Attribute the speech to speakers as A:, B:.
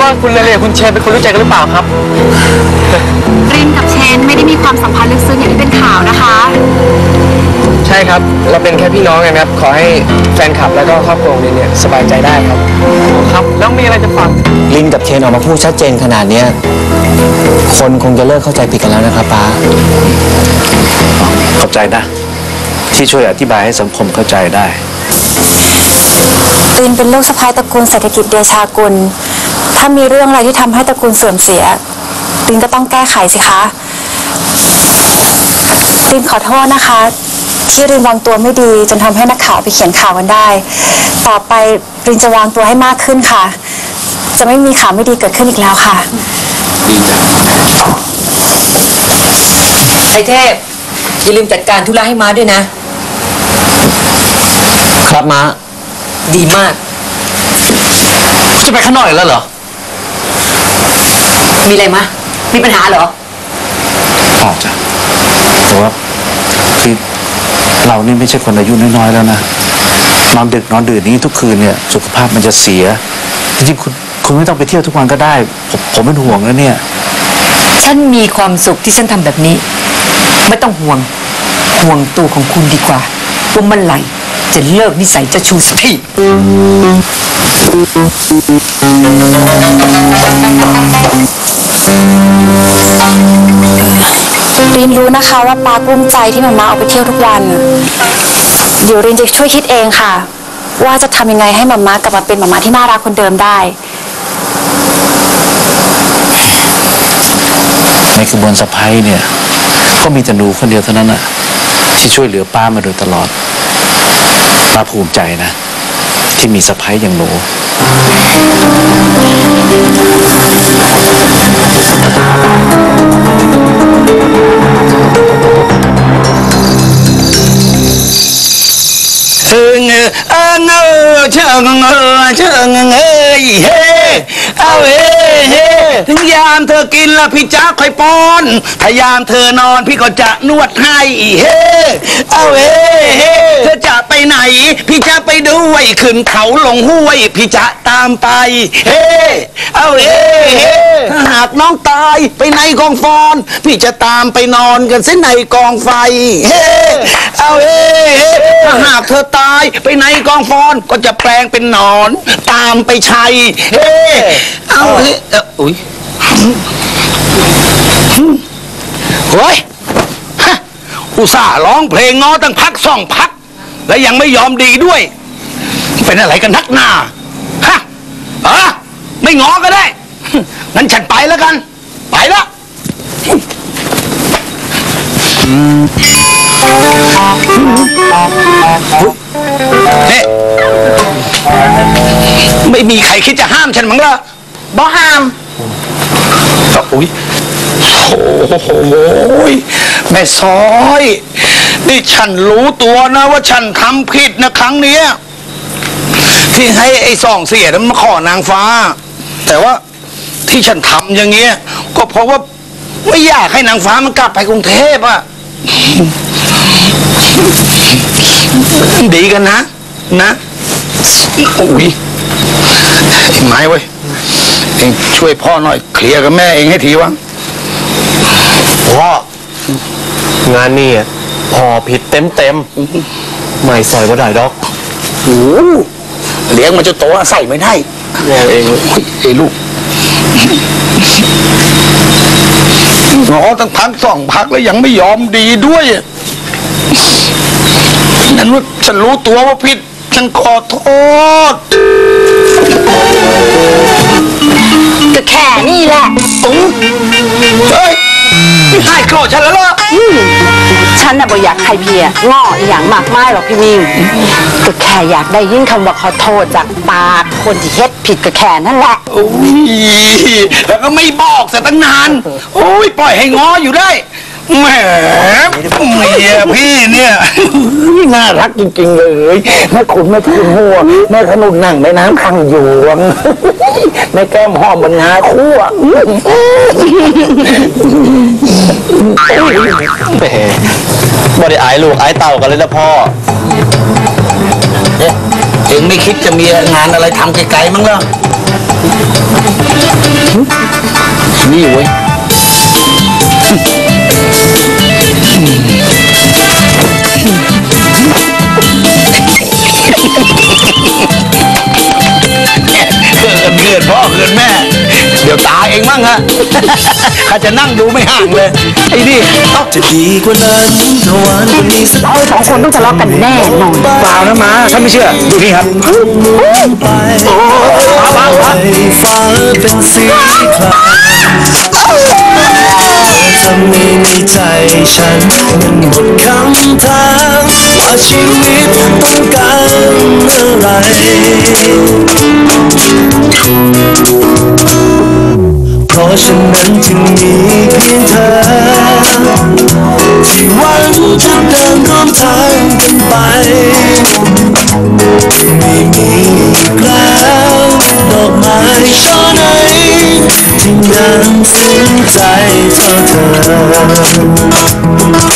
A: ว่าคุณเลเลกับคุณเชนเป็นคนรู้จักกันหรือเปล่าครับ
B: รินกับเชนไม่ได้มีความสัมพันธ์ลึกซึ้งอย่างที่เป็นข่าวนะคะ
A: ใช่ครับ เราเป็นแค่พี่น้องกันครับ ขอให้แฟนคลับแล้วก็ครอบครัวของลินเนี่ยสบายใจได้ครับ ครับ แล้วมีอะไรจะฝาก
C: ลินกับเคนออกมาพูดชัดเจนขนาดเนี้ยคนคงจะเลิกเข้าใจผิดกันแล้วนะครับป้า
D: ขอบใจนะ ที่ช่วยอธิบายให้สังคมเข้าใจได้
E: ตินเป็นลูกสะพ้ายตระกูลเศรษฐกิจเดชากุล ถ้ามีเรื่องอะไรที่ทำให้ตระกูลเสื่อมเสียตินก็ต้องแก้ไขสิคะตินขอโทษนะคะ ที่รินวางตัวไม่ดีจนทำให้นักข่าวไปเขียนข่าวกันได้ ต่อไปรินจะวางตัวให้มากขึ้นค่ะ จะไม่มีข่าวไม่ดีเกิดขึ้นอีกแล้วค่ะ
F: ไอเทพ อย่าลืมจัดการธุระให้ม้าด้วยนะ
C: ครับม้า
F: ดีมาก
C: จะไปข้างนอกอีกแล้วเหรอ
F: มีอะไรมะ มีปัญหาเหรอ
D: ออกจ้ะแต่ว่าคือเรานี่ไม่ใช่คนอายุน้อยๆแล้วนะ นอนดึกนอนดื่นอย่างนี้ทุกคืนเนี่ย สุขภาพมันจะเสีย จริงๆคุณคุณไม่ต้องไปเที่ยวทุกวันก็ได้ ผมผมเป็นห่วงนะเนี่ย
F: ฉันมีความสุขที่ฉันทำแบบนี้ ไม่ต้องห่วง ห่วงตัวของคุณดีกว่าว่าเมื่อไหร่จะเลิกนิสัยเจะชูสักที
E: รินรู้นะคะว่าปากลุ้มใจที่มาม่าออกไปเที่ยวทุกวัน เดี๋ยวรินจะช่วยคิดเองค่ะ ว่าจะทำยังไงให้มาม่ากลับมาเป็นมาม่าที่น่ารักคนเดิมได้
D: ในกระบวนสะพ้ยเนี่ย ก็มีแต่หนูคนเดียวเท่านั้นน่ะที่ช่วยเหลือป้ามาโดยตลอด ป้าภูมิใจนะ ที่มีสะพ้ยอย่างหนู
G: งเออเชิงเอยเฮ้เอาเฮ้เฮ้ถึงยามเธอกินละพี่จ้าคอยป้อนถ้ายามเธอนอนพี่ก็จะนวดให้เฮ้เอาเฮ้เฮ้เธอจะไปไหน พี่จะไปด้วยขึ้นเขาลงห้วย พี่จะตามไป เฮ้เอาเฮ้เฮ้ ถ้าหากน้องตายไปในกองฟอน พี่จะตามไปนอนกันเส้นในกองไฟ เฮ้เอาเฮ้เฮ้ถ้าหากเธอตายไปในกองฟอนก็จะแปลงเป็นหนอน ตามไปชัย เฮ้เอาเฮ้เอ่ออุ้ยเฮ้ยฮะอุตส่าห์ร้องเพลงง้อตั้งพักสองพัก และยังไม่ยอมดีด้วย เป็นอะไรกันนักหนาฮะเออไม่ง้อก็ได้ งั้นฉันไปแล้วกัน ไปแล้วนี่ไม่มีใครคิดจะห้ามฉันมั้งเหรอ
F: บ่ห้าม
G: อุ้ยโอ้โห แม่ซอย นี่ฉันรู้ตัวนะว่าฉันทำผิดนะครั้งเนี้ยที่ให้ไอ้สองเสียนั้นมาขอนางฟ้า แต่ว่า ที่ฉันทำอย่างเงี้ย ก็เพราะว่าไม่อยากให้นางฟ้ามันกลับไปกรุงเทพอะดีกันนะ นะอุ้ยไอ้ไม้เว้ยเองช่วยพ่อหน่อยเคลียร์กับแม่เองให้ทีวะ
A: พ่องานนี่อะพอผิดเต็มเต็มๆไม่ใส่ว่าได้ดอก
G: โอ้โหเลี้ยงมันจะโตอะใส่ไม่ได้
A: งอเอง
G: โอ้ยไอ้ลูก งอตั้งพักสองพักแล้วยังไม่ยอมดีด้วยอะนั่นว่าฉันรู้ตัวว่าผิด ฉันขอโทษ
B: ก็แค่นี่แหละ
G: อุ๊ยเฮ้ยพี่ให้โกรธฉันแล้วเหรอ
H: ฉันน่ะบ่อยากให้เพียง้ออหย่างมากมายหรอกพี่มิวก็แค่อยากได้ยินคำว่าขอโทษจากปากคนที่เฮ็ดผิดก็แค่นั่นแหละ
G: โอ้ยแล้วก็ไม่บอกเสียตั้งนาน โอ้ยปล่อยให้ง้ออยู่ได้แหมเมียพี่เนี่ยน่ารักจริงๆเลยแม่ขุนแม่ทุนหัวแม่ขนุนนั่งแม่น้ำขังหยวงแม่แก้มหอมบรรณาคู่อะ
A: แหมบ่ได้อายลูกอายเต่ากันเลยนะพ่อ
G: เอ๊ะเองไม่คิดจะมีงานอะไรทำไกลๆมั้งเหรอนี่เว้ย เกินเกินพ่อเกินแม่ ดี๋ยวตายเองมั่งฮะข้าจะนั่งดูไม่ห่างเลย ไอ้นี่เอ้า
I: จะดีกว่านั้นถ้าหวานกว่านี้สัก
H: เราสองคนต้องทะเลาะกันแน่นอน
G: เปล่านะมาถ้าไม่เชื่อ ดูนี่ครับ
I: ไปฟ้าเป็นสีครามทำให้ในใจฉันมันหมดคำถามว่าชีวิตต้องการอะไรเพราะฉะนั้นจึงมีเพียงเธอ ที่หวังจะเดินร่วมทางกันไป ไม่มีอีกแล้วดอกไม้ช่อไหนที่งามซึ้งใจเท่าเธอ